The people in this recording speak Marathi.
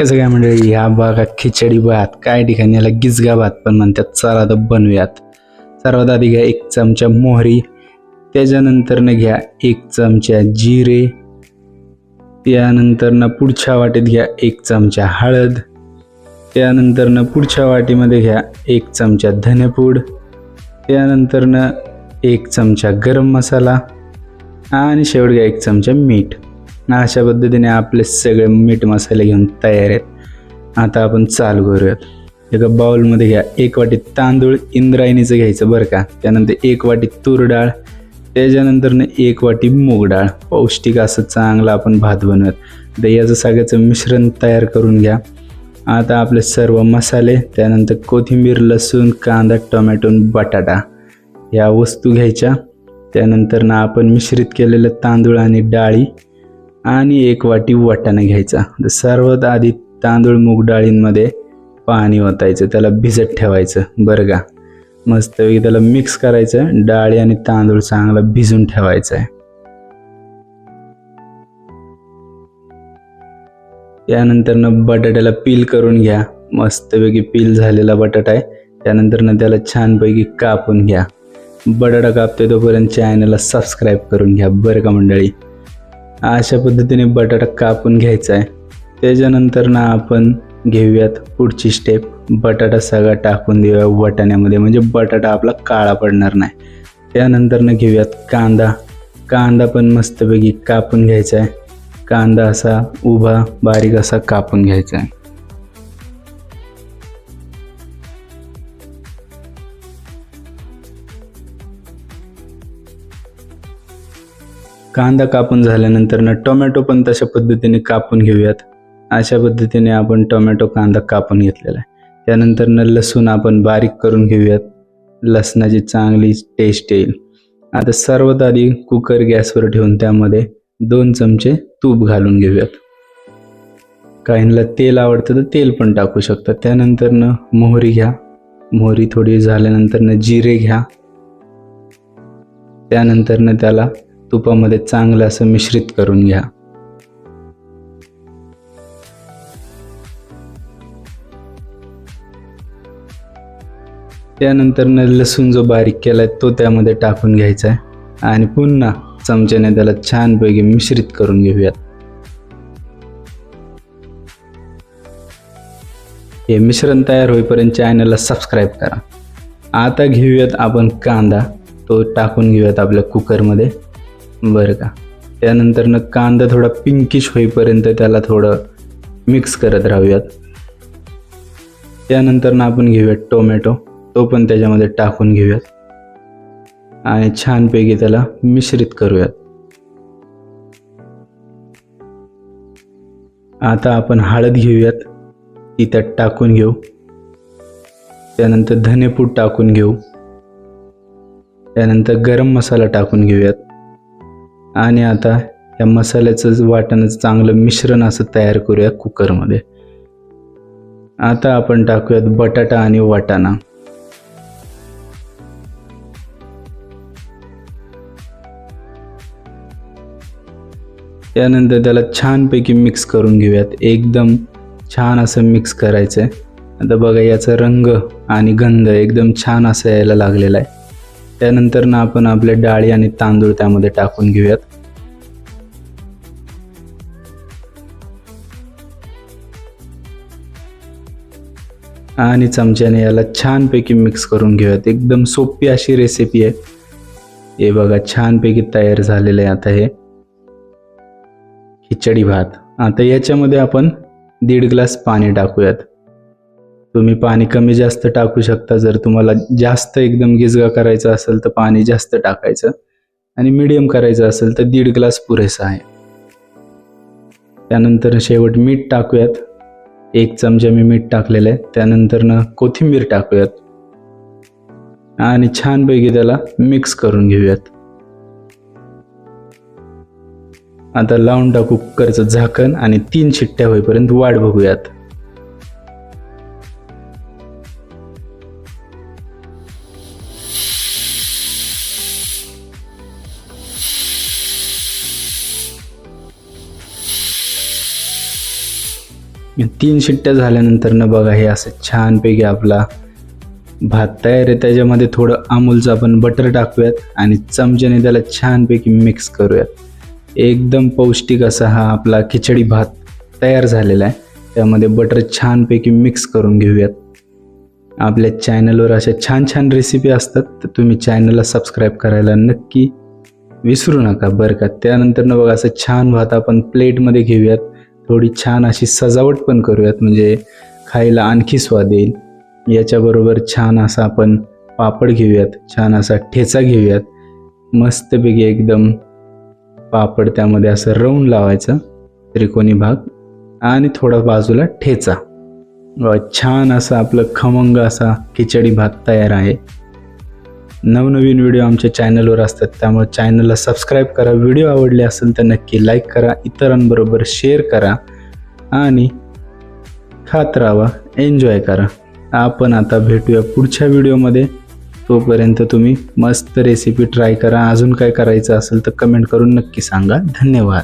कसं काय म्हणजे ह्या बघा खिचडी भात काय ठिकाणी याला गिजगा भात पण म्हणतात. चला तर बनवूयात. सर्वात आधी घ्या एक चमचा मोहरी त्याच्यानंतरनं घ्या एक चमचा जिरे त्यानंतरनं पुढच्या वाटीत घ्या एक चमचा हळद त्यानंतरनं पुढच्या वाटीमध्ये घ्या एक चमचा धनेपूड त्यानंतरनं एक चमचा गरम मसाला आणि शेवट घ्या एक चमचा मीठ. अशा पद्धतीने आपले सगळे मीठ मसाले घेऊन तयार आहेत. आता आपण चालू करूयात. एका बाउलमध्ये घ्या. एक वाटी तांदूळ इंद्रायणीचं घ्यायचं बरं का. त्यानंतर एक वाटी तूर डाळ. त्याच्यानंतरनं एक वाटी मूग डाळ. पौष्टिक असं चांगलं आपण भात बनवूयात. तर याचं सगळ्याचं मिश्रण तयार करून घ्या. आता आपले सर्व मसाले त्यानंतर कोथिंबीर लसूण कांदा टोमॅटो बटाटा या वस्तू घ्यायच्या. त्यानंतर ना आपण मिश्रित केलेलं तांदूळ आणि डाळी आणि एक वाटी वाटाणा घ्यायचा. तर सर्वात आधी तांदूळ मूग डाळींमध्ये पाणी ओतायचं त्याला भिजत ठेवायचं बरं का? मस्तपैकी त्याला मिक्स करायचं डाळी आणि तांदूळ चांगला भिजून ठेवायचं आहे. त्यानंतरनं बटाट्याला पील करून घ्या. मस्तपैकी पील झालेला बटाटा आहे. त्यानंतरनं त्याला छानपैकी कापून घ्या. बटाटा कापतोय तोपर्यंत चॅनलला सबस्क्राईब करून घ्या बरं का मंडळी? अशा पद्धतीने बटाटा कापून घ्यायचा आहे. त्याच्यानंतर ना आपण घेऊयात पुढची स्टेप बटाटा सगळा टाकून देऊया वाटाण्यामध्ये. म्हणजे बटाटा आपला काळा पडणार नाही. त्यानंतरनं घेऊयात कांदा. कांदा पण मस्तपैकी कापून घ्यायचा आहे. कांदा असा उभा बारीक असा कापून घ्यायचा आहे. कांदा कापून झाल्यानंतर ना टोमॅटो पण तशा पद्धतीने कापून घेऊयात. अशा पद्धतीने आपण टोमॅटो कांदा कापून घेतलेला आहे. त्यानंतर न लसूण आपण बारीक करून घेऊयात. लसणाची चांगली टेस्ट येईल. आता सर्वात आधी कुकर गॅसवर ठेवून त्यामध्ये दोन चमचे तूप घालून घेऊयात. काहींना तेल आवडतं तर तेल पण टाकू शकतात त्यानंतरनं मोहरी घ्या. मोहरी थोडी झाल्यानंतरनं जिरे घ्या. त्यानंतरनं त्याला तुपामध्ये चांगलं असं मिश्रित करून घ्या. त्यानंतरनं लसूण जो बारीक केला आहे तो त्यामध्ये टाकून घ्यायचा आहे आणि पुन्हा चमच्याने त्याला छानपैकी मिश्रित करून घेऊयात. हे मिश्रण तयार होईपर्यंत चॅनलला सबस्क्राईब करा. आता घेऊयात आपण कांदा. तो टाकून घेऊयात आपल्या कुकरमध्ये बरं का. त्यानंतरनं कांदा थोडा पिंकिश होईपर्यंत त्याला थोडं मिक्स करत राहूयात. त्यानंतरनं आपण घेऊयात टोमॅटो तो पण त्याच्यामध्ये टाकून घेऊयात. आणि छानपैकी त्याला मिश्रित करूयात. आता आपण हळद घेऊयात. ती त्यात टाकून घेऊ. त्यानंतर धनेपूड टाकून घेऊ. त्यानंतर गरम मसाला टाकून घेऊयात. आणि आता या मसाल्याचं वाटण चांगलं मिश्रण असं तयार करूया कुकरमध्ये. आता आपण टाकूयात बटाटा आणि वाटाणा. त्यानंतर त्याला छानपैकी मिक्स करून घेऊयात. एकदम छान असं मिक्स करायचं आहे आता बघा याचा रंग आणि गंध एकदम छान असं यायला लागलेला आहे. त्यानंतर ना आपण आपल्या डाळी आणि तांदूळ त्यामध्ये टाकून घेऊयात. आणि चमच्याने याला छानपैकी मिक्स करून घेऊयात. एकदम सोपी अशी रेसिपी आहे. हे बघा छानपैकी तयार झालेलं आहे आता हे. खिचडी भात. आता याच्यामध्ये आपण दीड ग्लास पाणी टाकूयात. तुम्ही पाणी कमी जास्त टाकू शकता. जर तुम्हाला जास्त एकदम गिजगा करायचा असेल तर पाणी जास्त टाकायचं आणि मिडियम करायचं असेल तर दीड ग्लास पुरेसा आहे. त्यानंतर शेवट मीठ टाकूयात. एक चमचा मी मीठ टाकलेलं आहे. त्यानंतरनं कोथिंबीर टाकूयात. आणि छानपैकी त्याला मिक्स करून घेऊयात. आता लावून टाकू कुकरचं झाकण आणि तीन शिट्ट्या होईपर्यंत वाट बघूयात. तीन शिट्ट्या झाल्यानंतर न बघा हे असं छानपैकी आपला भात तयार आहे. त्याच्यामध्ये थोडं अमूलचं आपण बटर टाकूयात आणि चमच्याने त्याला छानपैकी मिक्स करूयात. एकदम पौष्टिक असा हा आपला खिचडी भात तयार झालेला आहे. त्यामध्ये बटर छानपैकी मिक्स करून घेऊयात. आपल्या चॅनलवर अशा छान छान रेसिपी असतात तर तुम्ही चॅनलला सबस्क्राईब करायला नक्की विसरू नका बरं का. त्यानंतर न बघा असं छान भात आपण प्लेटमध्ये घेऊयात. थोडी छान अशी सजावट पण करूयात. म्हणजे खायला आणखी स्वाद येईल. याच्याबरोबर छान असा आपण पापड घेऊयात. छान असा ठेचा घेऊयात. मस्तपैकी एकदम पापड त्यामध्ये असं रवून लावायचं. त्रिकोणी भाग. आणि थोडा बाजूला ठेचा. छान असा आपलं खमंग असा खिचडी भात तयार आहे. नवनवीन व्हिडिओ आमच्या चॅनलवर असतात. त्यामुळे चॅनलला सबस्क्राईब करा. व्हिडिओ आवडले असेल तर नक्की लाईक करा. इतरांबरोबर शेअर करा. आणि खात राहा. एन्जॉय करा. आपण आता भेटूया पुढच्या व्हिडिओमध्ये तोपर्यंत तुम्ही मस्त रेसिपी ट्राय करा. अजून काय करायचं असेल तर कमेंट करून नक्की सांगा. धन्यवाद.